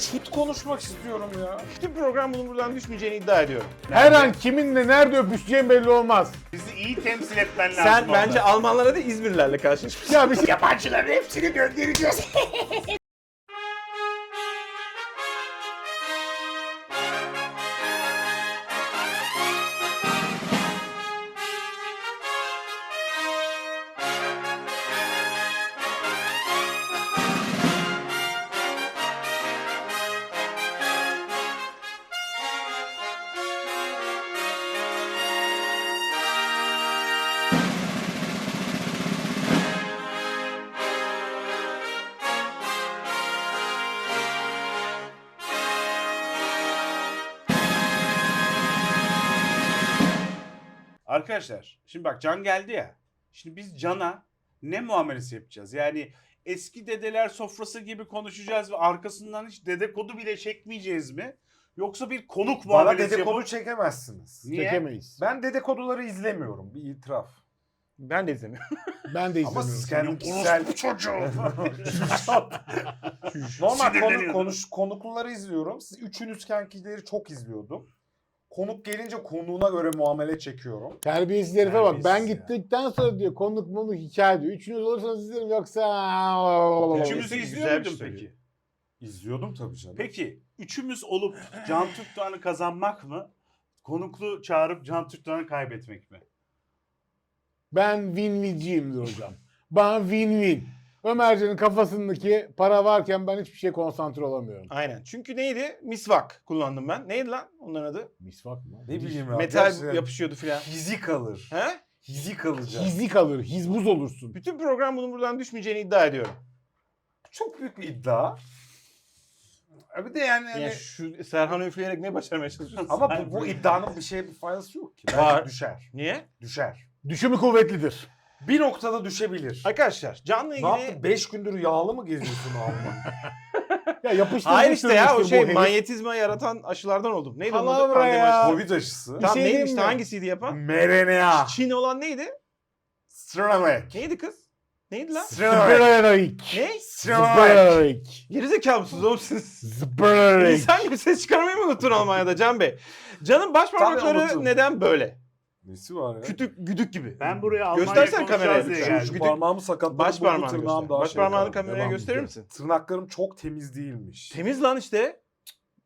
çut konuşmak istiyorum ya. Bütün program bunun buradan düşmeyeceğini iddia ediyorum. Her an kiminle nerede öpüşeceğim belli olmaz. Bizi iyi temsil etmen lazım. Sen orada. bence Almanlara değil İzmirlilerle karşılaşmışsın. Ya bir şey Yabancıların hepsini göndereceğiz. Arkadaşlar şimdi bak Can geldi ya. Şimdi biz Can'a ne muamelesi yapacağız? Yani eski dedeler sofrası gibi konuşacağız ve arkasından hiç dedikodu bile çekmeyeceğiz mi? Yoksa bir konuk Bana muamelesi dedikodu yapıp... çekemezsiniz. Niye? çekemeyiz. Ben dedikoduları izlemiyorum. Bir itiraf. Ben de izlemiyorum. Ben de Ama izlemiyorum. siz kendi kişisel... çocuğu. Normal konu, konuş, konukları izliyorum. Siz üçünüz kenkileri çok izliyordum. Konuk gelince konuğuna göre muamele çekiyorum. Terbiyesiz herife bak. Ben Terbiyesiz ya. gittikten sonra diyor konuk monuk hikaye diyor. Üçünüz olursanız izlerim yoksa... Üçümüzü Güzel izliyor bir muydun peki? İzliyordum tabii canım. Peki üçümüz olup Can Türkdoğan'ı kazanmak mı? Konuklu çağırıp Can Türkdoğan'ı kaybetmek mi? Ben win-win'ciyimdir hocam. Bana win-win. Ömercan'ın kafasındaki para varken ben hiçbir şeye konsantre olamıyorum. Aynen. Çünkü neydi? Misvak kullandım ben. Neydi lan onların adı? Misvak mı? Ne bileyim ya. Metal gerçekten yapışıyordu filan. Hizi kalır. He? Hizi kalacak. Hizli kalır, hizbuz olursun. Bütün program bunun buradan düşmeyeceğini iddia ediyorum. Çok büyük bir iddia. E Bir de yani, hani- Yani şu Serhan'ı üfleyerek ne başarmaya çalışıyorsun? ama bu, bu iddianın bir şeye bir faydası yok ki. Belki Var. düşer. Niye? Düşer. Düşümü kuvvetlidir. Bir noktada düşebilir. Arkadaşlar canla Ne ilgili... yaptın? 5 gündür yağlı mı geziyorsun Alman? Ya yapıştır. Hayır işte ya o şey manyetizma yaratan aşılardan oldum. Neydi onun adı? Palavra ya. Covid aşısı. Tamam şey neydi diyeyim işte mi? hangisiydi yapan? mRNA. Çin olan neydi? Sinovac. Neydi kız? Neydi lan? Zbrerik. Ne? Sinovac. Zbrerik. Gerizekalı mısınız oğlum siz? Zbrerik. İnsan gibi ses çıkarmayı mı unuttun Almanya'da Can Bey? Can'ın baş Tabii unuttum. parmakları neden böyle? Nesi var ya? Kütük, güdük gibi. Ben buraya Almanya Göstersen kameraya. konuşacağız diye Şu- geldim. şu- parmağımı sakatladım. Baş bu parmağını tırnağım göster. daha Baş şey parmağını kaldı. kameraya Devam gösterir ediyor. misin? Tırnaklarım çok temiz değilmiş. Temiz lan işte.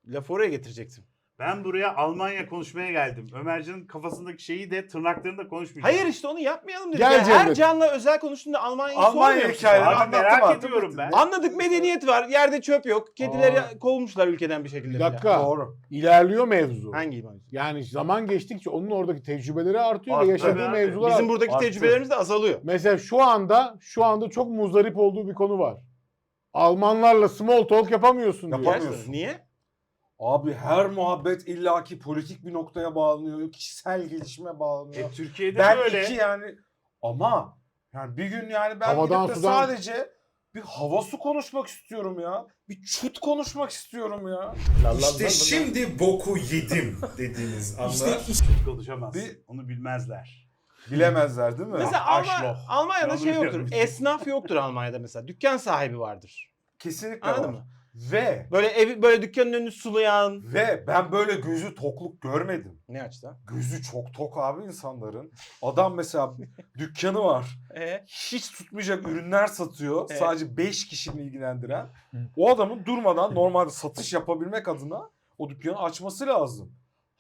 Lafı oraya getirecektim. Ben buraya Almanya konuşmaya geldim. Ömercan'ın kafasındaki şeyi de tırnaklarını da konuşmayacağım. Hayır işte onu yapmayalım dedik. Gel Yani her. Can'la özel konuştuğunda Almanya'yı Almanya sormuyor musun? hikayeleri Abi anlattım merak artık. ediyorum ben. Anladık medeniyet var. Yerde çöp yok. Kedileri Aa. kovmuşlar ülkeden bir şekilde. Bir dakika. Doğru. İlerliyor mevzu. Hangi imaj? Yani zaman geçtikçe onun oradaki tecrübeleri artıyor Arttı ve yaşadığı abi. mevzular Bizim artıyor. buradaki Arttı. tecrübelerimiz de azalıyor. Mesela şu anda şu anda çok muzdarip olduğu bir konu var. Almanlarla small talk yapamıyorsun diyor. Yapamıyorsun. Niye? Abi her muhabbet illaki politik bir noktaya bağlanıyor. Kişisel gelişime bağlanıyor. E, Türkiye'de ben böyle. iki yani ama yani bir gün yani ben Havadan, gidip de sudan- sadece bir hava su konuşmak istiyorum ya. Bir çut konuşmak istiyorum ya. İşte şimdi boku yedim dediğiniz anda konuşamaz. Bir- Onu bilmezler. Bilemezler değil mi? Mesela Alman. Almanya'da şey yoktur. Esnaf yoktur Almanya'da mesela. Dükkan sahibi vardır. Kesinlikle Anladın var. mı? Ve Böyle evi böyle dükkanın önünü sulayan. ve ben böyle gözü tokluk görmedim. Ne açıdan? Gözü çok tok abi insanların. Adam mesela dükkanı var. E, Hiç tutmayacak ürünler satıyor. Evet. Sadece 5 kişinin ilgilendiren. O adamın durmadan normalde satış yapabilmek adına o dükkanı açması lazım.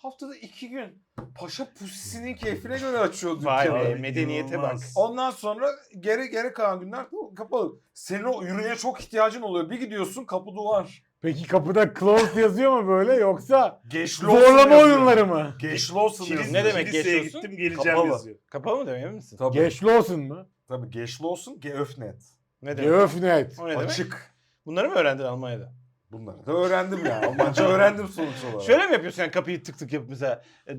Haftada iki gün paşa pusisinin keyfine göre açıyor Vay dükkanı. be medeniyete bak. İnanılmaz. Ondan sonra geri geri kalan günler kapalı. Senin o ürüne çok ihtiyacın oluyor. Bir gidiyorsun kapı duvar. Peki kapıda closed yazıyor mu böyle yoksa Geçli zorlama oyunları mı? Geçli olsun Kilis, yazıyor. Ne demek kiliseye geçiyorsun? gittim geleceğim Kapalı. yazıyor. Kapalı mı emin misin? Tabii. Geçli mı? Tabii geçli olsun geöfnet. Ne demek? Geöfnet. O ne demek? Açık. Bunları mı öğrendin Almanya'da? Bunları da öğrendim ya. Almanca öğrendim sonuç olarak. Şöyle mi yapıyorsun yani kapıyı tık tık yapıp mesela e, e,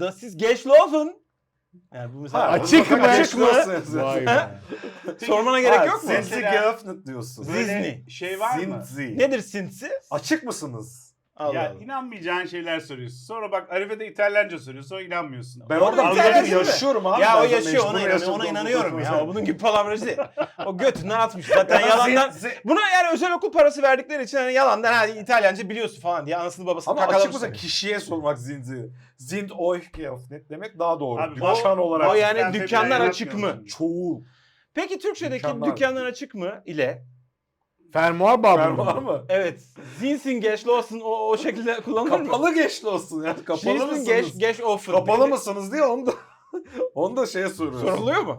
Das ist geschlafen. Yani bu mesela Ha, Açık mı? Açık mı? Vay be. sormana gerek yok mu? Sinsi Mesela- geöfnet diyorsun. Zizni. Şey var mı? Sinsi. Nedir sinsi? Açık mısınız? Allah ya Allah. inanmayacağın şeyler soruyorsun. Sonra bak Arife de İtalyanca soruyor. Sonra inanmıyorsun. Ben Orada mi? yaşıyorum abi. Ya o yaşıyor ona, yaşadığım ona bu inanıyorum ya. O bunun gibi palavrası değil. O götünden atmış. Zaten Ya yalandan. Buna yani özel okul parası verdikleri için hani yalandan hadi İtalyanca biliyorsun falan diye anasını babasını Ama açık kakalamış. mesela kişiye sormak zindi. Zind oihgeofnet demek daha doğru. Abi, Dükkan olarak. o yani dükkanlar açık mı? Çoğul. Peki Türkçedeki dükkanlar açık mı ile? Fermuar babı Var mı? mı? Evet. Zinsin geç olsun o, o şekilde kullanılır mı? Kapalı geçli olsun ya. Kapalı mısınız? geç, geç offen. Kapalı mısınız diye onu da onu da şeye soruyorsun. Soruluyor mu?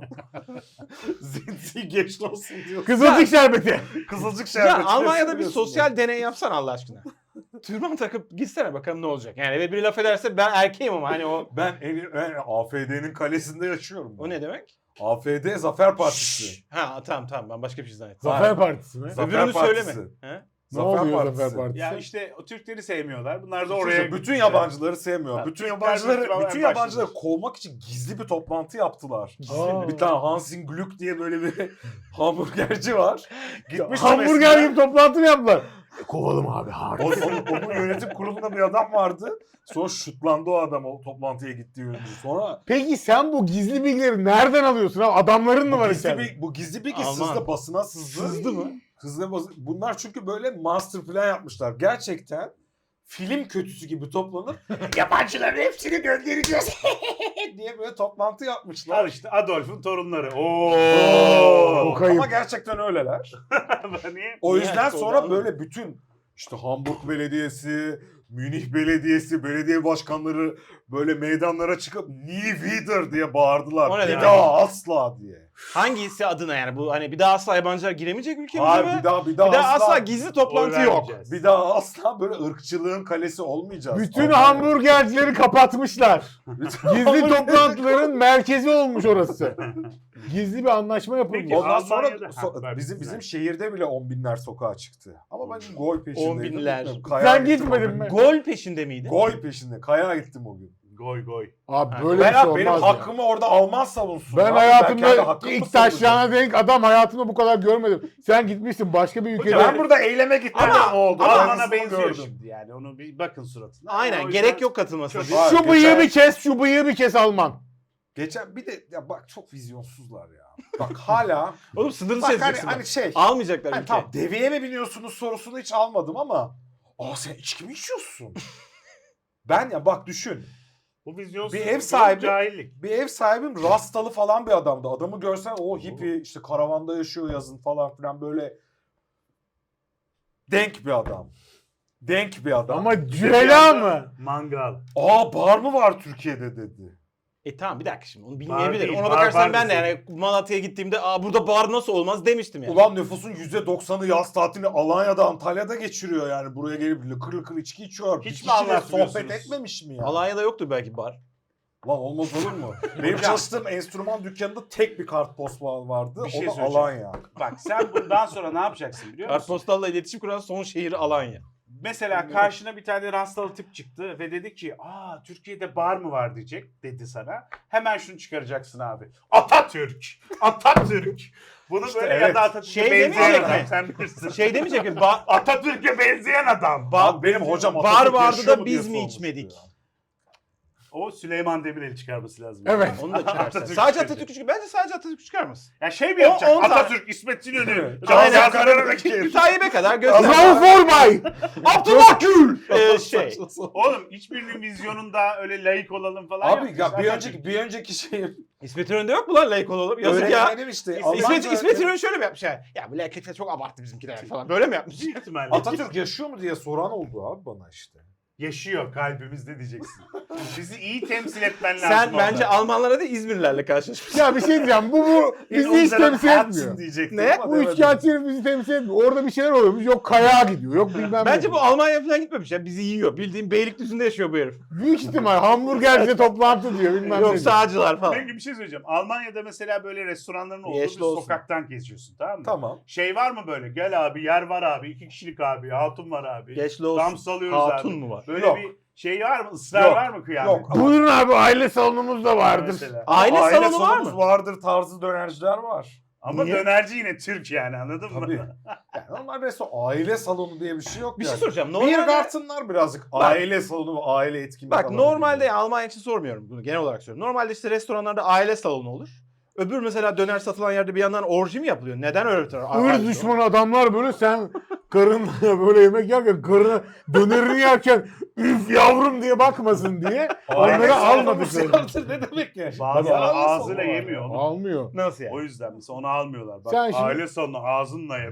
Zinsi geçli olsun diyor. Kızılcık şerbeti. Kızılcık şerbeti. Ya Almanya'da bir sosyal deney yapsan Allah aşkına. Türban takıp gitsene bakalım ne olacak. Yani ve biri laf ederse ben erkeğim ama hani o ya. Ben, en, ben AFD'nin kalesinde yaşıyorum. o ne demek? AFD Zafer Partisi. Ha tamam tamam ben başka bir şey zannettim. Zafer Partisi mi? Zafer Öbürünü Partisi. söyleme. He? Ne oluyor Zafer Partisi? Ya işte o Türkleri sevmiyorlar. Bunlar da Oraya oraya bütün yabancıları sevmiyor. Ha, bütün Türkler yabancıları bütün bütün yabancıları. kovmak için gizli bir toplantı yaptılar. Aa. Bir tane Hansing Glück diye böyle bir hamburgerci var. Gitmiş Hamburger gibi toplantı mı yaptılar? Kovalım abi harbi. O, onun, onun yönetim kurulunda bir adam vardı. Sonra şutlandı o adam o toplantıya gittiği yönünde. Sonra Peki sen bu gizli bilgileri nereden alıyorsun abi? Adamların mı bu var gizli, içeride? bir, bu gizli bilgi Alman. sızdı basına sızdı. Sızdı mı? Sızdı bas- Bunlar çünkü böyle master plan yapmışlar. Gerçekten film kötüsü gibi toplanıp yabancıların hepsini göndereceğiz diye böyle toplantı yapmışlar. Al işte Adolf'un torunları. Oo. O kayıp. Ama gerçekten öyleler. Niye? O yüzden sonra böyle bütün işte Hamburg Belediyesi, Münih Belediyesi, belediye başkanları böyle meydanlara çıkıp Nie wieder diye bağırdılar. O ne bir demek? daha asla diye. Hangisi adına yani bu hani bir daha asla yabancılar giremeyecek ülkemize Hayır mi? bir daha bir daha, bir daha asla, asla, gizli toplantı yok. bir daha asla böyle ırkçılığın kalesi olmayacağız. Bütün Almanya. hamburgercileri kapatmışlar. Gizli toplantıların merkezi olmuş orası. Gizli bir anlaşma yapılmış. Peki, Ondan sonra Almanya'da- so- Ha, bizim bizim şehirde bile on binler sokağa çıktı. Ama ben gol peşindeydim. On binler. Bilmiyorum, Kayağa Sen gittim gitmedin gün. mi? Gol peşinde miydi? Gol peşinde. Kayağa gittim o gün. Goy goy. Abi böyle Ben bir şey abi, benim olmaz ya. hakkımı orada Alman savunsun. Ben abi. kendi hayatımda hakkımı ilk savunacağım. taşlarına denk adam hayatımda bu kadar görmedim. Sen gitmişsin başka bir ülkede. Ben burada eyleme gittim Ama- oldu? Ama Ben bana benziyor şimdi yani. Onu bir bakın suratına. Aynen O yüzden- gerek yok katılmasına. Çok- Şu geçen- bıyığı bir kes, şu bıyığı bir kes Alman. Geçen bir de ya bak çok vizyonsuzlar ya. Bak hala Oğlum sınırı bak hani, hani şey Almayacaklar hani ülke. tamam deveye mi biniyorsunuz sorusunu hiç almadım ama aa sen içki mi içiyorsun? ben ya bak düşün. Bu vizyonsuz Bir ev sahibi- cahillik. Bir ev sahibim rastalı falan bir adamdı. Adamı görsen o hippie işte karavanda yaşıyor yazın falan filan böyle denk bir adam. Denk bir adam. Ama cüela mı? Mangal. aa bar mı var Türkiye'de dedi. E tamam bir dakika şimdi onu Bar bilmeyebilirim. değil, Ona bar bakarsan bar ben de yani Malatya'ya gittiğimde Aa, burada bar nasıl olmaz demiştim yani. Ulan nüfusun %90'ı yaz tatilini Alanya'da Antalya'da geçiriyor yani. Buraya gelip lıkır lıkır içki içiyor. Hiç Bir mi kişiyle anlatmıyorsunuz? sohbet etmemiş mi ya? Alanya'da yoktur belki bar. Lan olmaz olur mu? Benim çalıştığım enstrüman dükkanında tek bir kartpost var- vardı. Bir şey o da söyleyeceğim. Alanya. Bak sen bundan sonra ne yapacaksın biliyor musun? Kartpostalla iletişim kuran son şehir Alanya. Mesela karşına bir tane rastlalı tip çıktı ve dedi ki aa Türkiye'de bar mı var diyecek dedi sana. Hemen şunu çıkaracaksın abi. Atatürk. Atatürk. Bunu İşte böyle evet. ya da Atatürk'e Şey benzeyen demeyecek adam. mi? Sen bilirsin. Şey demeyecek mi? Ba- Atatürk'e benzeyen adam. Abi benim hocam bar Atatürk vardı yaşıyor da mu diye biz mi sormuştu içmedik? ya. O Süleyman Demirel'i çıkarması lazım. Evet. Onu da çıkarsa. Atatürk sadece. Atatürk çıkar. Bence sadece Atatürk çıkarmasın. Ya şey mi O- yapacak? tane- Atatürk, İsmet İnönü, Aynen. Tayyip'e kadar göster. Rauf Orbay. Abdullah Gül. Ee, şey. Oğlum hiçbirinin vizyonunda öyle layık olalım falan Abi ya bir önceki bir önceki şey İsmet İnönü'nde yok mu lan layık olalım? Yazık ya. öğretmenim işte. İsmet- İsmet, İsmet. İnönü şöyle mi yapmış yani? Ya bu layıklıkta çok abarttı bizimkiler falan. Böyle mi yapmış? Atatürk yaşıyor mu diye soran oldu abi bana işte. Yaşıyor kalbimizde diyeceksin. Bizi iyi temsil etmen lazım. Sen orada. bence Almanlara değil İzmirlilerle karşılaşmışsın. Ya bir şey diyeceğim. Bu bu bizi hiç Onlara temsil etmiyor. diyecektim Ne? ama Bu demedim. üçkağıtçı bizi temsil etmiyor. Orada bir şeyler oluyormuş. Yok kayağa gidiyor. Yok bilmem Bence ne. bu Almanya falan gitmemiş ya. Bizi yiyor. Bildiğin Beylikdüzü'nde yaşıyor bu herif. Büyük ihtimal hamburgerci toplantı diyor. Bilmem ne. Yok sağcılar falan. Peki bir şey söyleyeceğim. Almanya'da mesela böyle restoranların olduğu Yeşil bir olsun. sokaktan geziyorsun tamam mı? Tamam. Şey var mı böyle? Gel abi yer var abi. iki kişilik abi. Hatun var abi. Geçli olsun. Tam salıyoruz Hatun abi. mu var? Böyle Yok. bir şey var mı? Israr Yok. var mı kıyamet? Yok. ama Buyurun abi aile salonumuz da vardır. Mesela. Aile, salonu var salonumuz mı? vardır tarzı dönerciler var. Ama Niye? dönerci yine Türk yani anladın mı? Tabii. Yani normal restoran aile salonu diye bir şey yok Bir yani. şey soracağım. Normalde... Normalde, Gartenlar birazcık aile salonu ve aile etkinlik bak normalde gibi. Almanya için sormuyorum bunu genel olarak söylüyorum. Normalde işte restoranlarda aile salonu olur. Öbür mesela döner satılan yerde bir yandan orji mi yapılıyor? Neden öyle bir taraf? Irz düşmanı adamlar böyle sen karınla böyle yemek yerken karına dönerini yerken üf yavrum diye bakmasın diye onları almadık. ne demek ya? Salonu ağzıyla yemiyor onu. Almıyor. Nasıl yani? O yüzden mesela onu almıyorlar. Bak Sen şimdi- aile salonu ağzınla ye.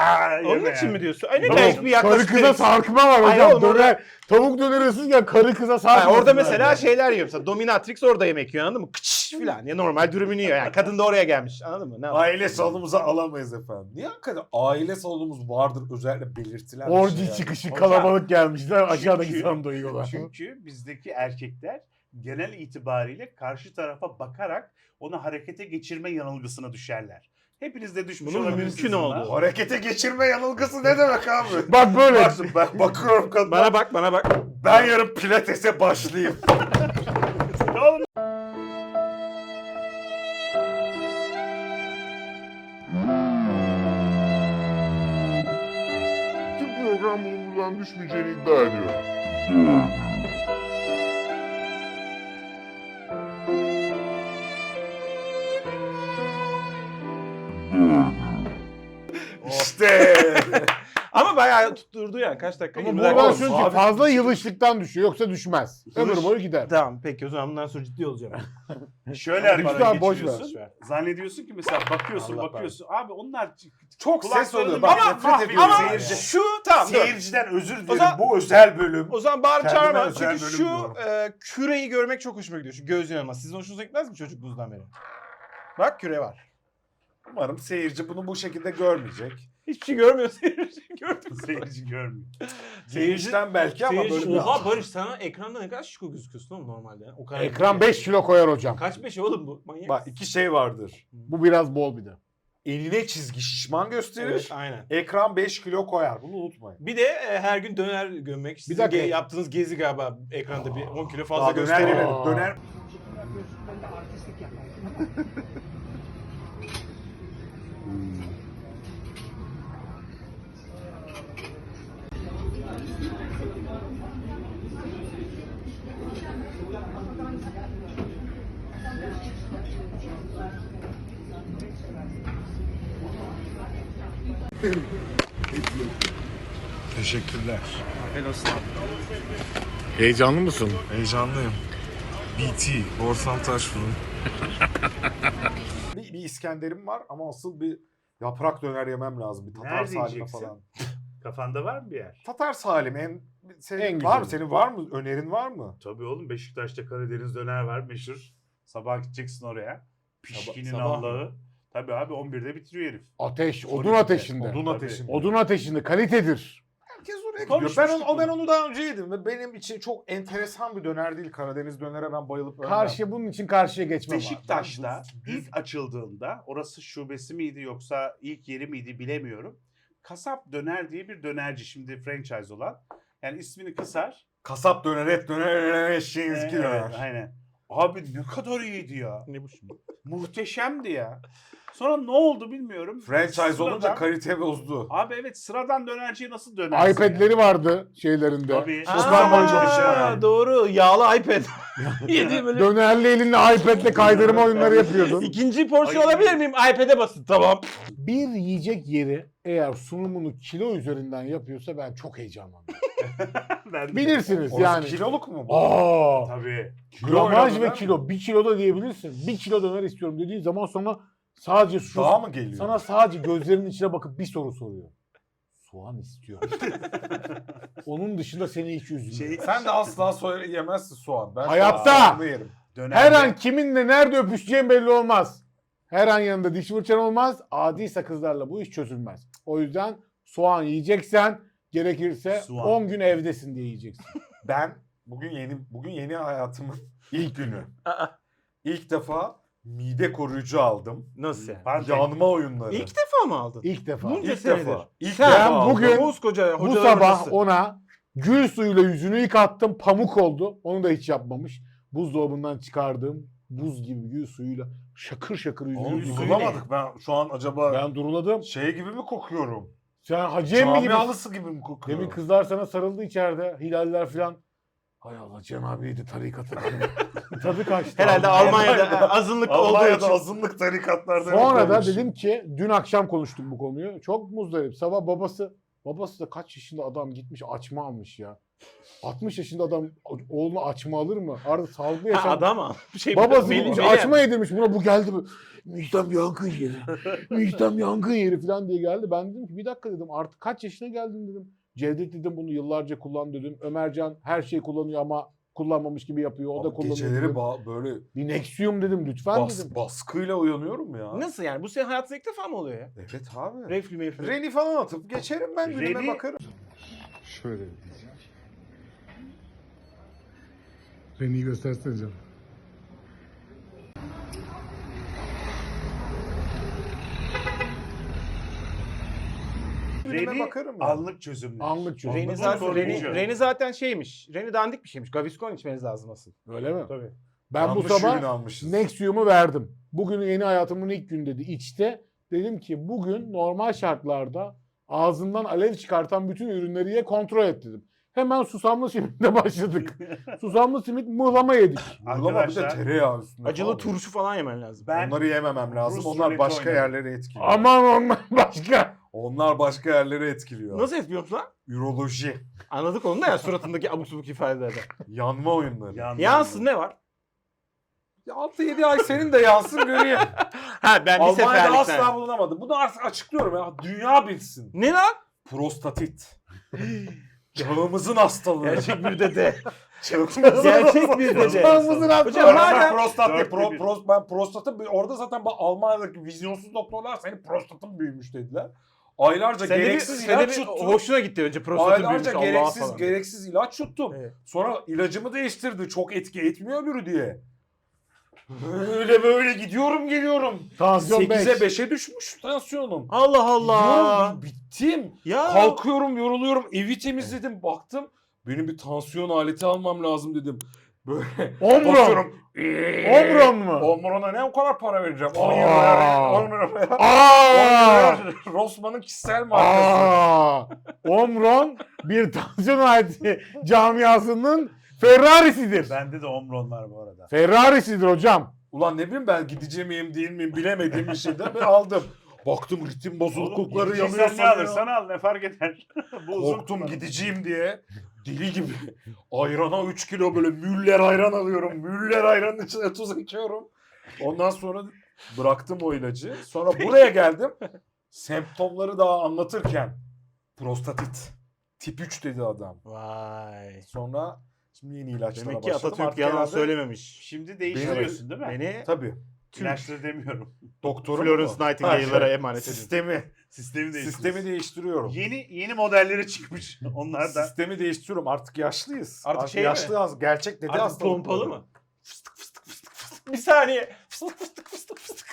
Aa, Onun yeme için yani. mi diyorsun? Ay ne Tamam. değişik bir Karı kıza herif. sarkma var hocam. oğlum orada- Döner, tavuk döner ısırırken karı kıza sarkma. orada mesela şeyler yiyor. Mesela Dominatrix orada yemek yiyor anladın mı? Kıç filan. Ya normal dürümünü yiyor. Yani kadın da oraya gelmiş. Anladın mı? Ne? Aile salonumuza alamayız efendim. Niye hakikaten aile salonumuz vardır özellikle belirtilen bir Orji şey yani. çıkışı Hocam, kalabalık gelmişler aşağıdaki çünkü- insan doyuyorlar. Çünkü bizdeki erkekler genel itibariyle karşı tarafa bakarak onu harekete geçirme yanılgısına düşerler. Hepiniz de düşmüş Bunun olabilirsiniz mümkün buna. olduğu. Harekete geçirme yanılgısı ne demek abi? Bak böyle. Bak ben bakıyorum kadına. Bana bak bana bak. Ben yarın pilatese başlayayım. buradan düşmeyeceğini iddia ediyor. işte. Ama bayağı tutturdu yani. Kaç dakika? Ama 20 buradan dakika. çünkü Sabit fazla yılışlıktan düşüyor yoksa düşmez. Ömür boyu gider. Tamam peki o zaman bundan sonra ciddi olacağım. şöyle Lütfen harekete boş ver. geçiriyorsun. Zannediyorsun ki mesela bakıyorsun Allah bakıyorsun. Abi onlar Çok ses Kulaklarını oluyor. bile Bak mahvediyor nefret ediyorum Ama seyirci. şu tamam dur. Seyirciden özür dilerim. zaman- Bu özel bölüm. O zaman bağırıp Kendime çağırma. özel Çünkü bölüm şu diyorum. e, küreyi görmek çok hoşuma gidiyor. Şu göz yanılmaz. Sizin hoşunuza gitmez mi çocukluğunuzdan beri? Bak küre var. Umarım seyirci bunu bu şekilde görmeyecek. Hiçbir şey görmüyor seyirci. Gördün mü? seyirci görmüyor. Seyirciden belki ama Seyirci, böyle bir... oha Barış sana ekranda ne kadar şık gözüküyorsun oğlum normalde. O kadar Ekran 5 kilo koyar hocam. Kaç beş oğlum bu? Manyak. Bak iki şey vardır. Bu biraz bol bir de. Eline çizgi şişman gösterir. Evet, aynen. Ekran 5 kilo koyar. Bunu unutmayın. Bir de e, her gün döner gömmek. Sizin dakika. ge- yaptığınız gezi galiba ekranda bir 10 kilo fazla Daha döner yemedim. Aa. Döner Teşekkürler. Heyecanlı mısın? Heyecanlıyım. BT, Borsan Taşfırın. bir, İskender'im var ama asıl bir yaprak döner yemem lazım. Bir Tatar Nerede yiyeceksin? falan. Kafanda var mı bir yer? Tatar salim en, senin En var mı? güzeli. Senin var mı? Önerin var mı? Tabii oğlum Beşiktaş'ta Karadeniz döner var meşhur. Sabah gideceksin oraya. Pişkinin sabah mı? Allah'ı. Tabii abi 11'de bitiriyor herif. Ateş, odun 12'de. ateşinde. Odun Tabii. ateşinde. Odun ateşinde kalitedir. Herkes oraya gidiyor. Ben onu, ben onu daha önce yedim ve benim için çok enteresan bir döner değil. Karadeniz dönere ben bayılıp ölmem. Karşı bunun için karşıya geçmem. Beşiktaş'ta ilk açıldığında orası şubesi miydi yoksa ilk yeri miydi bilemiyorum. Kasap Döner diye bir dönerci şimdi franchise olan. Yani ismini kısar. Kasap döner, et döner, eşeğinizki Evet, döner. aynen. Abi ne kadar iyiydi ya. Ne bu şimdi? Muhteşemdi ya. Sonra ne oldu bilmiyorum. Franchise olunca Sıradan- kalite bozdu. Abi evet sıradan dönerciye nasıl dönersin? iPad'leri vardı şeylerinde. Tabii. Aa, doğru. Yağlı iPad. Yediğim öyle. Dönerli elinde iPad'le kaydırma oyunları yapıyordun. İkinci porsiyon alabilir miyim? iPad'e basın. Tamam. Bir yiyecek yeri eğer sunumunu kilo üzerinden yapıyorsa ben çok de- Bilirsiniz Orası yani. kiloluk mu? bu? Aa, Tabii. gramaj oynadı, ve kilo. Bir kilo da diyebilirsin. Bir kilo döner istiyorum dediğin zaman sonra sadece şu Daha mı geliyor? sana sadece gözlerinin içine bakıp bir soru soruyor. Soğan istiyor. Onun dışında seni hiç üzmüyor. Şey, Sen de asla soy yemezsin soğan. Ben Hayatta! soğanlı yerim. Her an kiminle nerede öpüşeceğin belli olmaz. Her an yanında diş fırçan olmaz. Adi sakızlarla bu iş çözülmez. O yüzden soğan yiyeceksen gerekirse Soğan. 10 gün evdesin diye yiyeceksin. Ben bugün yeni bugün yeni hayatımın ilk günü. İlk defa mide koruyucu aldım. Nasıl yani? Pardon. Yanma oyunları. İlk defa mı aldın? İlk defa. Bunca İlk senedir. defa. İlk Sen defa aldım. bugün- Koskoca Bu sabah ona gül suyuyla yüzünü yıkattım. Pamuk oldu. Onu da hiç yapmamış. Buzdolabından çıkardığım buz gibi gül suyuyla şakır şakır Oğlum yüzüyor. durulamadık ben şu an acaba Ben duruladım. şey gibi mi kokuyorum? Sen Hacı emmi gibi. Camialısı gibi mi kokuyorum? Demin kızlar sana sarıldı içeride. Hilaller falan. Hay Allah Cem abiydi tarikatı. Tadı kaçtı. Herhalde Abi. Almanya'da azınlık olduğu Almanya'da için. azınlık tarikatlarda Sonra da olmuş. dedim ki dün akşam konuştuk bu konuyu. Çok muzdarip. Sabah babası babası da kaç yaşında adam gitmiş açma almış ya. 60 yaşında adam oğlunu açma alır mı? Arada sağlıklı Ha, yaşam. adam ama. Şey, Babası gitmiş açma yedirmiş buna bu geldi mi? Müjtem yangın yeri. Müjtem yangın yeri falan diye geldi. Ben dedim ki bir dakika dedim artık kaç yaşına geldin dedim. Cevdet dedim bunu yıllarca kullan dedim. Ömercan her şeyi kullanıyor ama kullanmamış gibi yapıyor. O da Abi kullanıyor. Geceleri ba- böyle Bir Nexium dedim lütfen bas, dedim. baskıyla uyanıyorum ya. Nasıl yani? Bu senin hayatında ilk defa mı oluyor ya? Evet abi. Reflü meflü. Reni falan atıp geçerim ben günüme Reni- bakarım. Şöyle diyeceğim. Reni'yi göstersene canım. Günüme Reni bakarım ya. anlık çözümler. Anlık çözüm. Reni Anladım. zaten, Reni. Reni zaten şeymiş. Reni dandik bir şeymiş. Gaviscon içmeniz lazım asıl. Öyle mi? Tabii. Ben bu Yanlış sabah ürün almışız. Nexium'u verdim. Bugün yeni hayatımın ilk gün dedi içte. Dedim ki bugün normal şartlarda ağzından alev çıkartan bütün ürünleri ye kontrol et dedim. Hemen susamlı simitle başladık. susamlı simit mıhlama yedik. Uygulama bir de Arkadaşlar tereyağı üstünde. Acılı falan. turşu falan yemen lazım. ben Onları yememem lazım. Rus Onlar ruleti başka oynadım. yerleri etkiliyor. Aman onlar başka. Onlar başka yerleri etkiliyor. Nasıl etmiyor musun lan? Üroloji. Anladık onu da ya suratındaki abuk subuk ifadelerden. Yanma oyunları. Yandım. Yansın ne var? Ya 6-7 ay senin de yansın göreyim. Ha ben bir Almanya'da seferlikten. asla bulunamadı. Bunu artık açıklıyorum ya. Dünya bilsin. Ne lan? Prostatit. Çağımızın hastalığı. Gerçek bir dede. Çağımızın Gerçek bir dede. Çağımızın hastalığı. Hocam madem prostat Dörtte pro, bir. pros, ben prostatı orada zaten bu Almanya'daki vizyonsuz doktorlar senin prostatın büyümüş dediler. Aylarca sen de bir, gereksiz sen de ilaç bir yuttum. hoşuna gitti önce prostatın büyümüş Aylarca Allah'a gereksiz falan. gereksiz ilaç yuttum. Evet. Sonra ilacımı değiştirdi. Çok etki etmiyor öbürü diye. Böyle böyle gidiyorum geliyorum. Tansiyon 8'e 5. 5'e düşmüş tansiyonum. Allah Allah. Diyorum, bittim. Ya. Kalkıyorum, yoruluyorum. Evi temizledim, baktım. Benim bir tansiyon aleti almam lazım dedim. Böyle Omron. basıyorum. Omron mu? Omron'a ne o kadar para vereceğim? 10 Aa. liraya. 10 liraya. 10 Aa! liraya. Rossmann'ın kişisel markası. Aa! Omron bir tansiyon aleti camiasının Ferrari'sidir. Bende de omron var bu arada. Ferrari'sidir hocam. Ulan ne bileyim ben gideceğim miyim değil miyim bilemediğim bir şeyden ben aldım. Baktım ritim bozuklukları yanıyor gideceksen ne sanıyor. alırsan al ne fark eder. Bu uzun Korktum kullanım. gideceğim diye. Deli gibi. Ayrana 3 kilo böyle müller ayran alıyorum. Müller ayranın içine tuz ekiyorum. Ondan sonra bıraktım o ilacı. Sonra buraya geldim. Semptomları daha anlatırken prostatit. Tip 3 dedi adam. Vay. Sonra şimdi yeni ilaçlara Demek ki başladım. Atatürk Artık yalan herhalde- söylememiş. Şimdi değiştiriyorsun değil mi? Beni Tabii. İlaçları demiyorum. Doktorum Florence bu. Nightingale'lara Ha, emanet edin. Sistemi. Sistemi değiştiriyorsun. Sistemi değiştiriyorum. Yeni yeni modelleri çıkmış. Onlar da Sistemi değiştiriyorum. Artık yaşlıyız. Artık şey mi? yaşlı az. Gerçek dede Artık hastalıkları. pompalı mı? Fıstık fıstık fıstık fıstık. Bir saniye. Fıstık fıstık fıstık fıstık.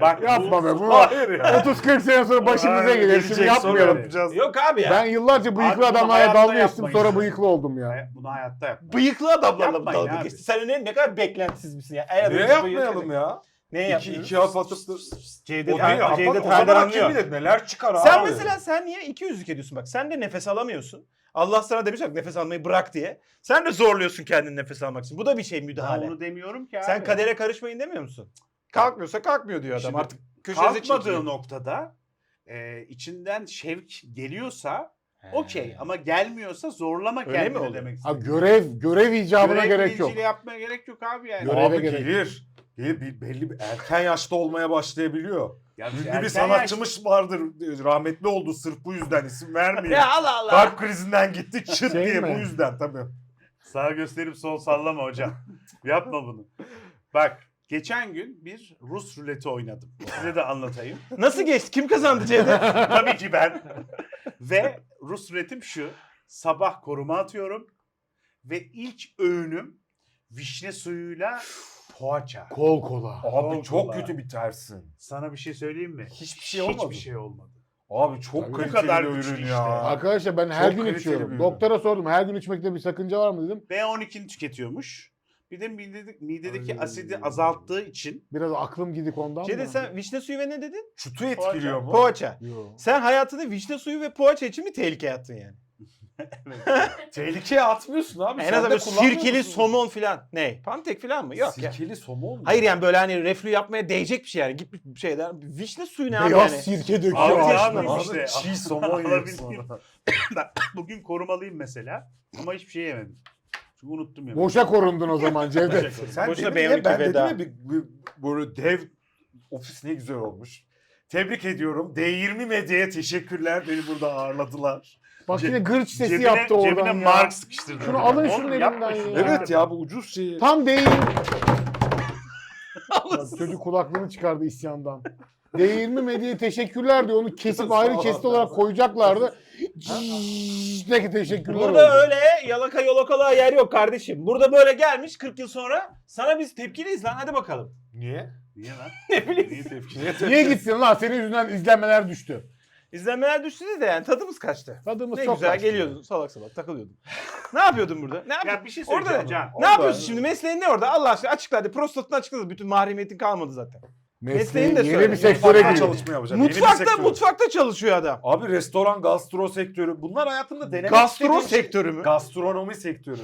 Bak Yapma be bu. Hayır ya. 30-40 sene sonra başımıza Hayır, gelir. Şimdi gelecek, sonra yapmayalım. yapacağız. Yok abi ya. Ben yıllarca Abi bıyıklı bunu adamlarla hayatta dalga geçtim yapmayın. sonra bıyıklı oldum ya. Hay- bunu hayatta yap. Bıyıklı adamlarla mı Yapmayın dalga abi. geçti? Sen ne, ne kadar beklentisiz misin ya? Eğer Niye bir yapmayalım bıyık- ya? Neye İki, yapmıyoruz? iki atıp da... Cevdet, O değil, Cevdet, anlıyor. bilir neler çıkar Sen abi. mesela sen niye iki yüzlük ediyorsun bak? Sen de nefes alamıyorsun. Allah sana demiş bak nefes almayı bırak diye. Sen de zorluyorsun kendini nefes almak için. Bu da bir şey Ben müdahale. onu demiyorum ki abi. Sen kadere karışmayın demiyor musun? Kalkmıyorsa kalkmıyor diyor adam. Şimdi Artık köşenize kalkmadığı çekiliyor. noktada e, içinden şevk geliyorsa okey ama gelmiyorsa zorlama Öyle mi kendini oluyor? demek Ha, görev görev icabına Görev gerek yok. bilinciyle yapmaya gerek yok abi yani. Göreve Abi gerek. gelir. Gelir bir- belli bir erken yaşta olmaya başlayabiliyor. Ya Ünlü erken bir yaş- sanatçımız vardır. Rahmetli oldu sırf bu yüzden isim vermeyeyim. Ya Allah Allah. Kalp krizinden gitti çıt Şey diye mi? bu yüzden tabii. Sağ gösterip sol sallama hocam. Yapma bunu. Bak geçen gün bir Rus ruleti oynadım. Size de anlatayım. Nasıl geçti? Kim kazandı Cevdet? Tabii ki ben. ve Rus ruletim şu. Sabah koruma atıyorum. Ve ilk öğünüm vişne suyuyla poğaça. Kol kola. Abi Kol çok kola. kötü bitersin. Sana bir şey söyleyeyim mi? Hiçbir şey olmadı. Hiçbir şey olmadı. Abi çok Tabii. Bu kaliteli kadar bir güçlü ürün işte. ya. Arkadaşlar ben her Çok gün kaliteli içiyorum. ürün. Doktora sordum her gün içmekte bir sakınca var mı dedim. B12'ni tüketiyormuş. Bir de midedeki, midedeki Ay. asidi azalttığı için Biraz aklım gidik ondan Şeyde mı? sen vişne suyu ve ne dedin? Çutu etkiliyor mu? Poğaça. Yo. Sen hayatını vişne suyu ve poğaça için mi tehlikeye attın yani? Tehlikeye atmıyorsun abi. en Sen azından de böyle kullanmıyor sirkeli musun? somon filan. Ne? Pantek filan mı? Yok ya. Sirkeli somon mu? Hayır yani böyle hani reflü yapmaya değecek bir şey yani. Gitmiş bir şeyden. Vişne suyu ne abi Beyaz yani? sirke döküyor Abi ağzına. Abi işte. çiğ somon Alabilir sonra. Ben bugün korumalıyım mesela ama hiçbir şey yemedim. Çünkü unuttum ya. Boşa korundun o zaman Cevdet. Sen Boşuna dedin ya, B12 ben veda. dedim ya bir, bir- böyle dev ofis ne güzel olmuş. Tebrik ediyorum. D20 Medya'ya teşekkürler. Beni burada ağırladılar. Bak yine gırç sesi Cebine, yaptı oradan cebine ya. mark sıkıştırdı. Şunu alın şunun elinden şunu. ya. Evet ya bu ucuz şey. Tam değil. Bak, çocuk kulaklığını çıkardı isyandan. D20 medyaya teşekkürler diyor. Onu kesip ayrı kesit olarak koyacaklardı. Ne teşekkürler Burada oldu. öyle yalaka yolakalığa yer yok kardeşim. Burada böyle gelmiş 40 yıl sonra sana biz tepkiliyiz lan hadi bakalım. Niye? Niye lan? Ne bileyim. Niye tepki? Niye tepki? Niye gitsin lan? Senin yüzünden izlenmeler düştü. İzlenmeler düştü de yani tadımız kaçtı. Tadımız Ne çok güzel kaçtı. geliyordun salak salak takılıyordun. ne yapıyordun burada? Ne yapıyordun? Ya bir şey Orada söyleyeceğim ne? Can. Ne Orada- yapıyorsun şimdi? Mesleğin ne orada? Allah aşkına açıkla hadi. Prostatını açıkladı. Bütün mahremiyetin kalmadı zaten. Mesleğin de yeni söyle. bir sektöre Mutfakta çalışma yapacağım. Yeni bir Mutfakta sektör. mutfakta çalışıyor adam. Abi restoran, gastro sektörü. Bunlar hayatımda denemek Gastro istediğim şey. sektörü mü? Gastronomi sektörü.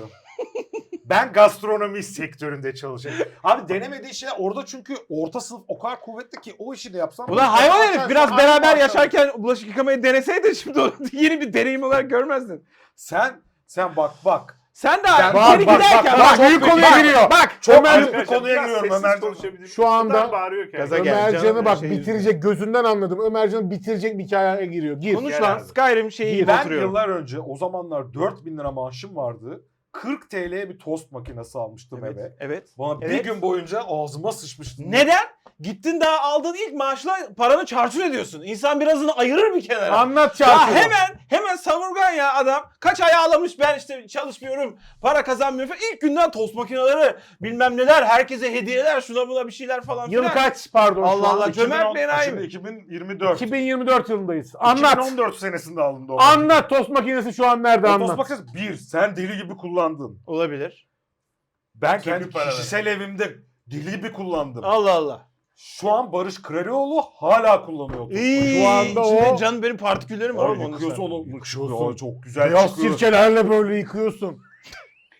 ben gastronomi sektöründe çalışıyorum. Abi denemediği şeyler orada çünkü orta sınıf o kadar kuvvetli ki o işi de yapsam. Ulan hayvan herif biraz beraber yaşarken bulaşık yıkamayı deneseydin şimdi onu yeni bir deneyim olarak görmezdin. Sen sen bak bak. Sen de Sen- Bak, geri bak, giderken bak, bak, büyük konuya giriyor. Bak Çok Ömer- büyük bir konuya giriyorum sessiz Ömer. konuşabilir Şu anda-. Gaza. Ömercan'ı bak şey bitirecek gözünden anladım. Ömercan'ı bitirecek bir hikayeye giriyor. Gir. Konuş lan abi. Skyrim şeyi Ben oturuyorum. yıllar önce o zamanlar 4000 lira maaşım vardı. 40 TL'ye bir tost makinesi almıştım eve. Evet. evet. Bana Evet. bir gün boyunca ağzıma sıçmıştı. Neden? Gittin daha aldığın ilk maaşla paranı çarçur ediyorsun. İnsan birazını ayırır bir kenara. Anlat Ya hemen hemen savurgan ya adam. Kaç ay ağlamış ben işte çalışmıyorum, para kazanmıyorum falan. İlk günden tost makineleri bilmem neler, herkese hediyeler, şuna buna bir şeyler falan Yıl filan. kaç pardon şu Allah an? Allah. 2010 Cömert Şimdi mi? 2024. 2024 yılındayız. Anlat. 2014 senesinde alındı o. Anlat tost makinesi şu an nerede O anlat. tost makinesi bir sen deli gibi kullandın. Olabilir. Ben Çünkü kendi para kişisel evimde deli gibi kullandım. Allah Allah. Şu an Barış Kralioğlu hala kullanıyor. İyi. Şu anda içinde o- canım benim partiküllerim var oğlum onun yıkıyorsun içinde. onu. Yıkıyorsun. Çok güzel Beyaz çıkıyor. sirkelerle böyle yıkıyorsun.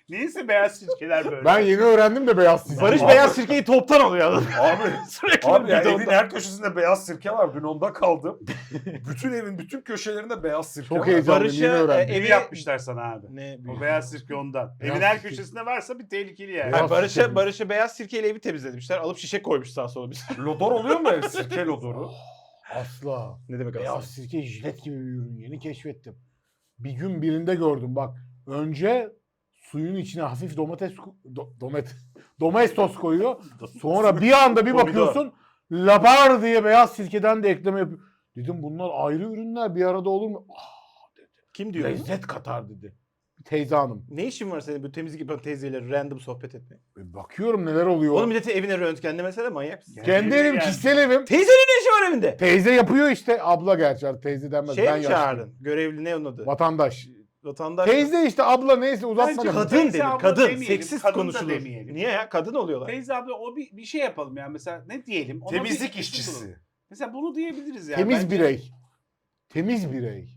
Neyse beyaz sirkeler böyle. Ben yeni öğrendim de beyaz sirke. Barış Abi- beyaz sirkeyi toptan alıyor adam. Abi, Sürekli abi ya bidonda. evin her köşesinde beyaz sirke var. Dün onda kaldım. bütün evin bütün köşelerinde beyaz sirke Çok var. heyecanlıyım Barış'a, yeni öğrendim. e, Evi evi- yapmışlar sana abi. Ne O beyaz sirke ondan. Beyaz Evin her sirke. köşesinde varsa bir tehlikeli yani. Beyaz Hayır, Barış'a, sirke. Barış'a beyaz sirkeyle evi temizlemişler. Alıp şişe koymuş sağa sola bir. Lodor oluyor mu ev? Sirke lodoru. Asla. ne demek Beyaz aslında? sirke jilet gibi bir ürün. Yeni keşfettim. Bir gün birinde gördüm bak. Önce suyun içine hafif domates do, domates domestos koyuyor. Sonra bir anda bir bakıyorsun labar diye beyaz sirkeden de ekleme yapıyor. Dedim bunlar ayrı ürünler bir arada olur mu? Ah, Kim diyor? bunu? lezzet katar dedi. Teyze hanım. Ne işin var senin bu temizlik yapan teyzeyle random sohbet etmeye? E, Bakıyorum neler oluyor. Oğlum milletin evine röntgenle mesela manyak mısın? Yani Kendi evi evim, yani. kişisel evim. Teyzenin ne işi var evinde? Teyze yapıyor işte. Abla gerçi teyze denmez. Şey ben mi yaşlıyım. çağırdın? Görevli ne onun adı? Vatandaş. Vatandaş. Teyze işte abla neyse uzatma. Bence lafı. Kadın Teyze denir. abla Kadın. demeyelim, Seksist kadın da konuşulur. demeyelim. Niye ya? Kadın oluyorlar. Teyze abla o bir, bir şey yapalım ya mesela ne diyelim? Ona Temizlik bir- işçisi. Mesela bunu diyebiliriz yani. Temiz Bence- birey. Temiz birey.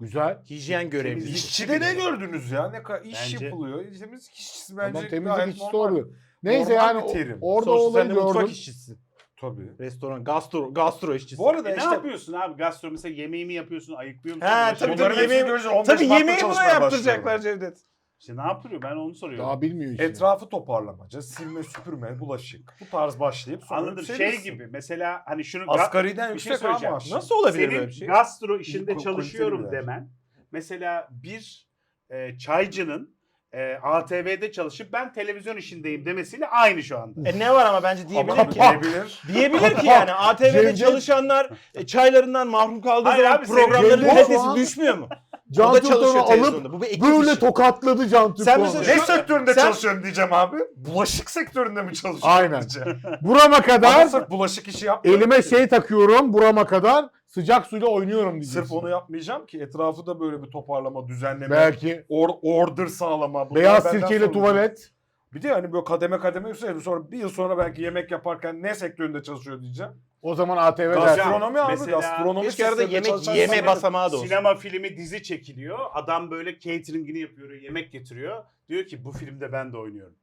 Güzel. Hijyen görevlisi. İşçide ne gördünüz ya? Ne kadar iş Bence- yapılıyor. Temizlik işçisi bence Tamam temizlik gayet işçisi normal. oluyor. Neyse Normal yani o- terim. orada Sonuçta olayı sen de mutfak gördüm. Tabii. Restoran, gastro, gastro işçisi. Bu arada E ne işte yapıyorsun abi? Gastro mesela yemeğimi yapıyorsun, ayıklıyor musun? He, tabii, Bunların tabii, hepsini yemeği- görünce 15 Tabii Mart'ta yemeği buna çalışmaya yaptıracaklar. Cevdet. İşte ne yapıyor? Ben onu soruyorum. Daha bilmiyor işte. Etrafı toparlamaca, silme, süpürme, bulaşık. Bu tarz başlayıp sonra Anladım. Şey yükselirsin. gibi mesela hani şunu Asgariden bir şey yüksek söyleyeceğim. ama Nasıl olabilir senin böyle bir şey? gastro işinde Ko- çalışıyorum kaliteli bir yer. demen. Mesela bir e, çaycının e, ATV'de çalışıp ben televizyon işindeyim demesiyle aynı şu anda. E ne var ama bence diyebilir ki. diyebilir. Diyebilir ki yani ATV'de çalışanlar e, çaylarından mahrum kaldığı Hayır zaman abi, senin- programların kalitesi an- düşmüyor mu? Can o da Türk'ü çalışıyor alıp televizyonda. Bu bir ekip böyle işi. tokatladı Can Türk'ü. Sen mesela Ne Şu- sektöründe sen- çalışıyorsun diyeceğim abi. Bulaşık sektöründe mi çalışıyorsun Aynen. diyeceğim. Burama Ama kadar sırf bulaşık işi yapmıyorum elime şey takıyorum burama kadar. Sıcak suyla oynuyorum diyeceksin. Sırf onu yapmayacağım ki etrafı da böyle bir toparlama, düzenleme, Belki or- order sağlama. Bunlar beyaz benden sirkeyle sorumlu. tuvalet. Bir de hani böyle kademe kademe yükselir. Sonra bir yıl sonra belki yemek yaparken ne sektöründe çalışıyor diyeceğim. O zaman ATV dersin. Gastronomi abi. mesela gastronomi Keşke arada sektöründe yemek çalışan yeme basamağı da olsun. Sinema filmi dizi çekiliyor. Adam böyle cateringini yapıyor, yemek getiriyor. Diyor ki bu filmde ben de oynuyorum.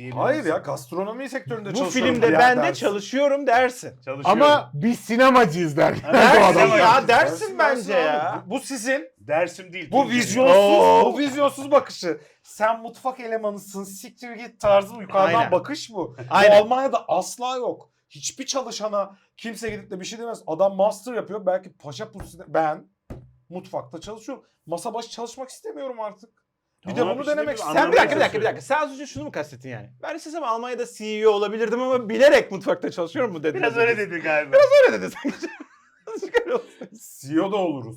Diyebilir Hayır ya gastronomi sektöründe Bu çalışıyorum. filmde ben de çalışıyorum dersin. Çalışıyorum. Ama biz sinemacıyız der. Dersin adam. ya Dersin, dersin bence ya. Bu, sizin dersim değil. bu vizyonsuz, Oo. bu vizyonsuz bakışı. Sen mutfak elemanısın, siktir git tarzı yukarıdan Aynen. bakış bu. Aynen. Bu Almanya'da asla yok. Hiçbir çalışana kimse gidip de bir şey demez. Adam master yapıyor. Belki paşa pusine ben mutfakta çalışıyorum. Masa başı çalışmak istemiyorum artık. Bir de bunu işte denemek bir. Sen bir dakika bir dakika bir dakika. Sen az önce şunu mu kastettin yani? Ben istesem Almanya'da CEO olabilirdim ama bilerek mutfakta çalışıyorum mu dedin? Biraz öyle dedi galiba. Öyle dedin sen. Olsun. CEO da oluruz.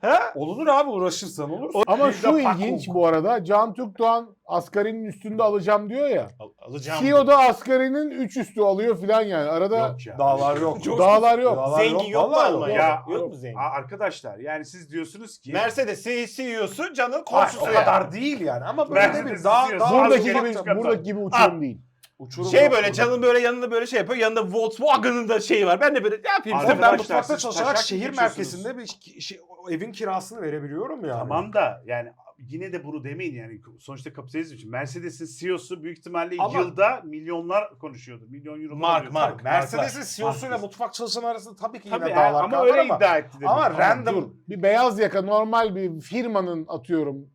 Ha? Olunur abi uğraşırsan olur. Ama Bir de şu ilginç bu arada. Can Türkdoğan asgarinin üstünde alacağım diyor ya. Al- alacağım. CEO da asgarinin 3 üstü alıyor filan yani. Arada Yok ya. Dağlar yok. dağlar yok. Dağlar Zengin yok mu vallahi Almanya'da? Ya, Yok mu zengin? A- arkadaşlar yani siz diyorsunuz ki Mercedes CEO'su canın Hayır, komşusu o ya. kadar değil yani ama böyle Mercedes ne bileyim daha, buradaki gibi buradaki gibi uçurum değil. Uçurum Şey böyle canın böyle yanında böyle şey yapıyor. Yanında Volkswagen'ın da şeyi var. Ben de böyle ne yapayım? Abi ben mutfakta çalışarak taşak şehir geçiyorsunuz. merkezinde bir ki- şey, o evin kirasını verebiliyorum yani. Tamam da yani yine de bunu demeyin yani sonuçta kapitalizm için. Mercedes'in CEO'su büyük ihtimalle Ama- yılda milyonlar konuşuyordur. Milyon euro Mark, mark. Mercedes'in CEO'suyla Mark. mutfak çalışan arasında tabii ki Tabii yine yani dağlar ama kadar öyle ama. iddia etti dedim. ama Tamam. random Dur. Bir beyaz yaka normal bir firmanın atıyorum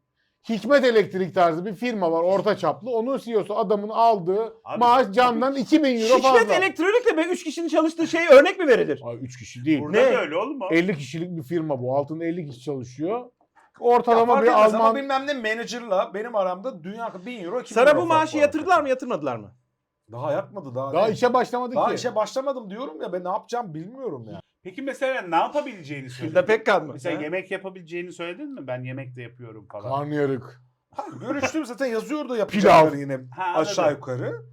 Hikmet Elektrik tarzı bir firma var orta çaplı. Onun CEO'su adamın aldığı Abi, maaş camdan 2000 euro Hikmet fazla. Elektronik'le be 3 kişinin çalıştığı şey örnek mi verilir? Ay 3 kişi değil. Burada Ne? da öyle oğlum o. 50 kişilik bir firma bu. Altında 50 kişi çalışıyor. Ortalama Ama bir bir ama Alman bilmem ne manager'la benim aramda dünya 1000 euro 2000 Sana euro bu fark maaşı var. yatırdılar mı yatırmadılar mı? Daha yatmadı daha. daha değil. işe başlamadı daha ki. işe başlamadım diyorum ya ben ne yapacağım bilmiyorum ya. Peki mesela ne yapabileceğini söyledin? Hilda Pekkan mı? Mesela Ha? yemek yapabileceğini söyledin mi? Ben yemek de yapıyorum falan. Karnıyarık. Hayır, görüştüm zaten yazıyordu yapacakları yine Ha, aşağı yukarı.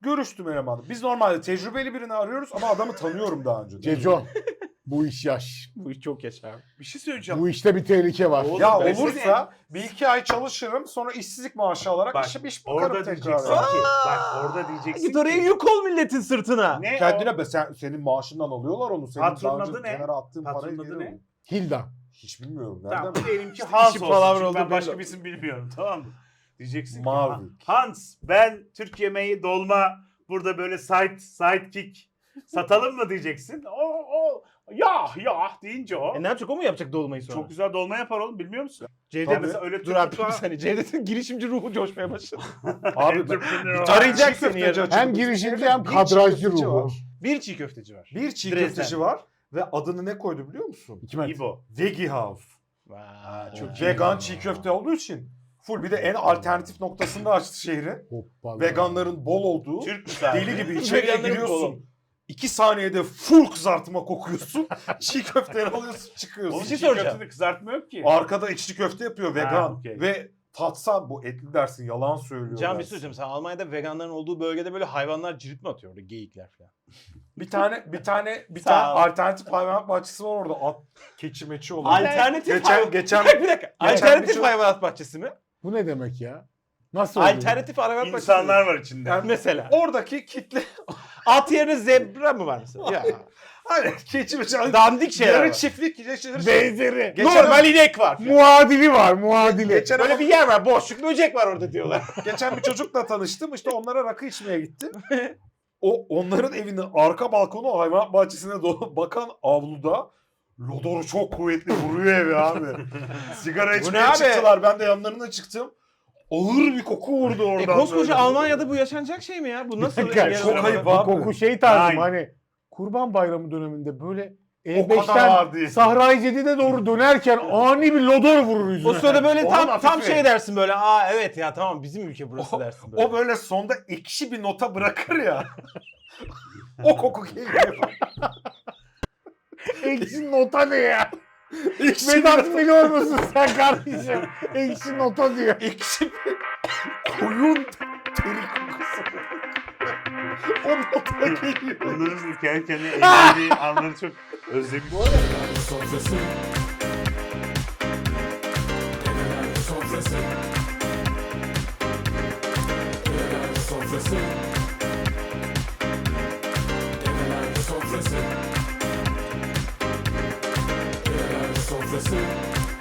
Görüştüm elemanla. Biz normalde tecrübeli birini arıyoruz ama adamı tanıyorum daha önce. Ceco. bu iş yaş. Bu iş çok yaşa. Bir şey söyleyeceğim. Bu işte bir tehlike var. Oğlum, Ya ben olursa bir iki ay çalışırım sonra işsizlik maaşı alarak Bak, işe iş bakarım Orada tekrar. diyeceksin ki, bak orada diyeceksin Git oraya ki, yük ol milletin sırtına. ne Kendine be sen, senin maaşından alıyorlar onu. Senin Patronun adı ne? kenara attığın parayı Patronun adı ne? Hilda. Hiç bilmiyorum. Nereden Tamam diyelim ki Hans olsun. Çünkü ben başka bir isim bilmiyorum tamam mı? Diyeceksin ki Mavi. "Ha- Hans ben Türk yemeği dolma burada böyle side sidekick satalım mı diyeceksin. O o ya ya deyince o. E ne yapacak o mu yapacak dolmayı sonra? Çok güzel dolma yapar oğlum bilmiyor musun? Cevdet Tabii. Mesela öyle Dur abi bir saniye. Cevdet'in girişimci ruhu coşmaya başladı. Abi Entrepreneur. bir tane Arayacak çiğ seni yarın. Hem girişimci hem kadrajcı ruhu. var. Bir çiğ köfteci var. Bir çiğ Dresden. köfteci var ve adını ne koydu biliyor musun? Hikmet. İbo. Veggie House. Vay, çok. Vegan çiğ köfte olduğu için full bir de en alternatif noktasında açtı şehri. Hoppala. Veganların bol olduğu. Türk. Deli gibi içeriye giriyorsun. İki saniyede full kızartma kokuyorsun. çiğ köfteleri alıyorsun çıkıyorsun. Oğlum şey çiğ soracağım. köftede kızartma yok ki. Arkada içli köfte yapıyor vegan. okey. Ve tatsan bu etli dersin yalan söylüyor. Can bir dersin. şey söyleyeceğim. Sen Almanya'da veganların olduğu bölgede böyle hayvanlar cirit mi atıyor orada geyikler falan? Bir tane bir tane bir Sağ tane ol. alternatif hayvanat bahçesi var orada. At, keçi meçi olan. Alternatif geçen hayvan- geçen bir dakika. Geçen Alternatif bir şey- hayvanat bahçesi mi? Bu ne demek ya? Nasıl oluyor? Alternatif hayvanat bahçesi. İnsanlar var içinde. Yani Mesela. oradaki kitle At yerine zebra mı var mesela? Ya. hani keçi meçi Dandik şeyler yarı var. çiftlik yaşanır. Benzeri. Geçen- Normal inek var. Muadili var muadili. Geçen Böyle bir yer var. Boşluk böcek var orada diyorlar. Geçen bir çocukla tanıştım. İşte onlara rakı içmeye gittim. O onların evinin arka balkonu hayvan bahçesine doğru bakan avluda lodoru çok kuvvetli vuruyor evi abi. Sigara içmeye abi? çıktılar. Ben de yanlarına çıktım. Ağır bir koku vurdu E oradan. koskoca böyle. Almanya'da bu yaşanacak şey mi ya? Bu nasıl? dakika, çok arası? ayıp abi. koku şey tarzı mı? Aynen. hani Kurban Bayramı döneminde böyle O kadar E5'ten ağır değil. Sahra-i Cedid'e doğru dönerken ani bir lodor vurur yüzüne. O sırada böyle Onun tam tam şey dersin böyle. Aa evet ya tamam bizim ülke burası dersin böyle. O böyle sonda ekşi bir nota bırakır ya. o koku geliyor. Ekşi nota ne ya? Vedat biliyor musun sen kardeşim? Ekşi nota diyor. ekşi koyun teri kokusu. o nota geliyor. Bunların kendi kendine eğlendiği anları çok... Özlemiş. Sofrası. Sofrası. Sofrası. of the sea.